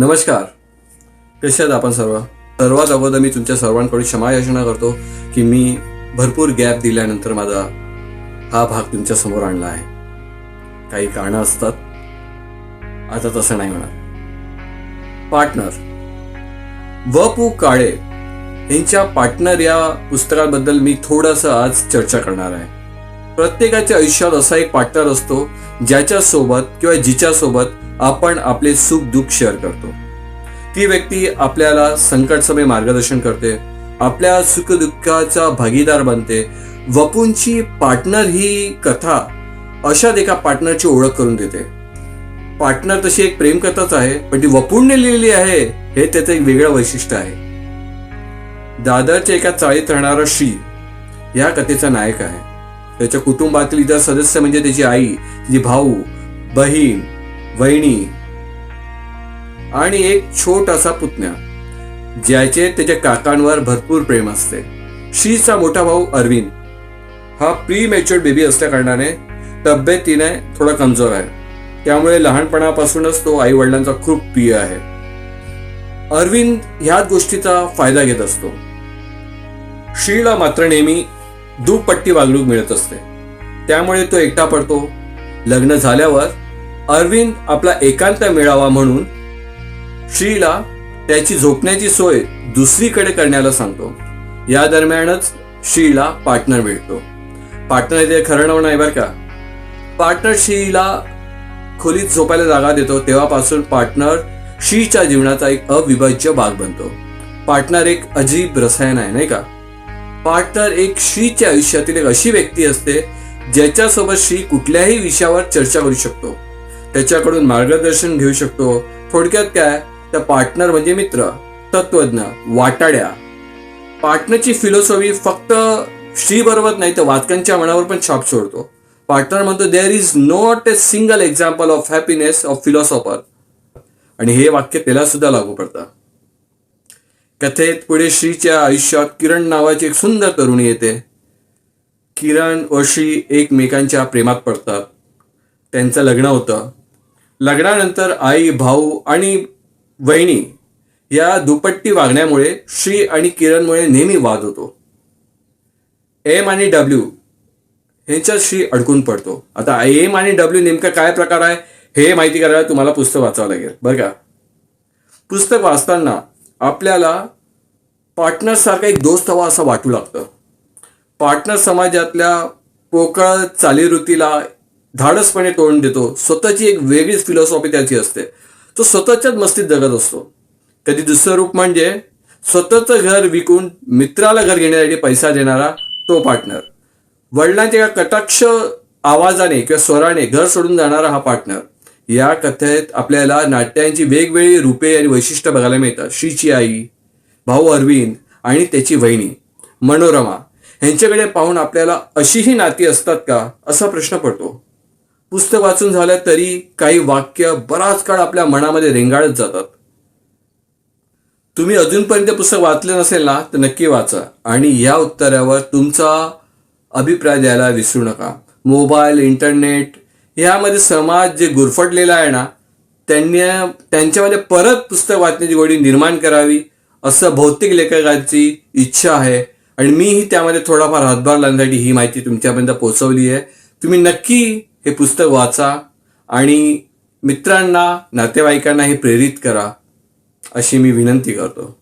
नमस्कार. कसे आहात आपण सर्व? सर्वात अगोदर मी तुमच्या सर्वांकडून क्षमा याचना करतो की मी भरपूर गॅप दिल्यानंतर माझा हा भाग तुमच्यासमोर आणला आहे. काही कारणं असतात. आता तसं नाही होणार. पार्टनर. व पु काळे यांच्या पार्टनर या पुस्तकाबद्दल मी थोडंसं आज चर्चा करणार आहे. प्रत्येकाच्या आयुष्यात असा एक पार्टनर असतो ज्याच्या सोबत किंवा जिच्या सोबत आपण आपले सुख दुःख शेअर करतो. ती व्यक्ती आपल्याला संकट समय मार्गदर्शन करते आपल्या सुखदुःखाचा भागीदार बनते. वपूंची पार्टनर ही कथा अशात एका पार्टनरची ओळख करून देते. पार्टनर तशी एक प्रेमकथाच आहे पण ती वपूंने लिहिलेली आहे हे त्याचं एक वेगळं वैशिष्ट्य आहे. दादरच्या एका चाळीत राहणारा श्री या कथेचा नायक आहे. त्याच्या कुटुंबातील इतर सदस्य म्हणजे त्याची आई तिची भाऊ बहीण वहिनी आणि एक छोटासा पुतण्या ज्याचे त्याच्या काकांवर भरपूर प्रेम असते. श्रीचा मोठा भाऊ अरविंद. हा प्री मॅच्युअर्ड बेबी असल्या कारणाने तब्येतीने थोडा कमजोर आहे. त्यामुळे लहानपणापासूनच तो आई वडिलांचा खूप प्रिय आहे. अरविंद ह्याच गोष्टीचा फायदा घेत असतो. श्रीला मात्र नेहमी दुपट्टी वागणूक मिळत असते. त्यामुळे तो एकटा पडतो. लग्न झाल्यावर अरविंद आपला एकांत मिळावा म्हणून श्रीला त्याची झोपण्याची सोय दुसरीकडे करण्याला सांगतो. या दरम्यानच श्रीला पार्टनर मिळतो पार्टनर ते खरं नाव नाही बरं का. पार्टनर श्रीला खोलीत झोपायला जागा देतो तेव्हापासून पार्टनर श्रीच्या जीवनाचा एक अविभाज्य भाग बनतो. पार्टनर एक अजीब रसायन आहे नाही का? पार्टनर एक श्रीच्या आयुष्यातील एक अशी व्यक्ती असते ज्याच्यासोबत श्री कुठल्याही विषयावर चर्चा करू शकतो. त्याच्याकडून मार्गदर्शन घेऊ शकतो. थोडक्यात काय? त्या पार्टनर म्हणजे मित्र तत्वज्ञ वाटाड्या. पार्टनरची फिलॉसॉफी फक्त श्री नाही तर वाचकांच्या मनावर पण छाप सोडतो. पार्टनर म्हणतो there is not a single example of happiness of philosopher आणि हे वाक्य त्याला सुद्धा लागू पडतं. कथेत पुढे श्रीच्या आयुष्यात किरण नावाची एक सुंदर तरुणी येते. किरण व श्री एकमेकांच्या प्रेमात पडतात. त्यांचं लग्न होतं. लग्नानंतर आई भाऊ आणि वहिनी या दुपट्टी वागण्यामुळे श्री आणि किरणमुळे नेहमी वाद होतो. एम आणि डब्ल्यू ह्यांच्यात श्री अडकून पडतो. आता एम आणि डब्ल्यू नेमका काय प्रकार आहे हे माहिती करायला तुम्हाला पुस्तक वाचावं लागेल. बरं का? पुस्तक वाचताना आपल्याला पार्टनरसारखा एक दोस्त हवा असं वाटू लागतं. पार्टनर समाजातल्या पोकळ चालीवृत्तीला धाडसपणे तोंड देतो. स्वतःची एक वेगळीच फिलॉसॉफी त्याची असते. तो स्वतःच्याच मस्तीत जगत असतो. कधी दुसरं रूप म्हणजे स्वतःचं घर विकून मित्राला घर घेण्यासाठी पैसा देणारा तो पार्टनर वडिलांच्या कटाक्ष आवाजाने किंवा स्वराने घर सोडून जाणारा हा पार्टनर या कथेत आपल्याला नाट्यांची वेगवेगळी रूपे आणि वैशिष्ट्य बघायला मिळतात. श्रीची आई भाऊ अरविंद आणि त्याची वहिनी. मनोरमा. ह्यांच्याकडे पाहून आपल्याला अशीही नाती असतात का? असा प्रश्न पडतो. पुस्तक वाचून झालं तरी काही वाक्य बराच काळ आपल्या मनामध्ये रेंगाळत जातात. तुम्ही अजूनपर्यंत पुस्तक वाचलं नसेल ना तर नक्की वाचा. आणि या उत्तरावर तुमचा अभिप्राय द्यायला विसरू नका. मोबाईल इंटरनेट ह्यामध्ये समाज जे गुरफटलेला आहे ना त्यांनी त्यांच्यामध्ये परत पुस्तक वाचण्याची गोडी निर्माण करावी असं भौतिक लेखकांची इच्छा आहे. आणि मीही त्यामध्ये थोडाफार हातभार लावण्यासाठी ही माहिती तुमच्यापर्यंत पोहोचवली आहे. तुम्ही नक्की हे पुस्तक वाचा आणि मित्रांना नातेवाईकांना हे प्रेरित करा अशी मी विनंती करतो.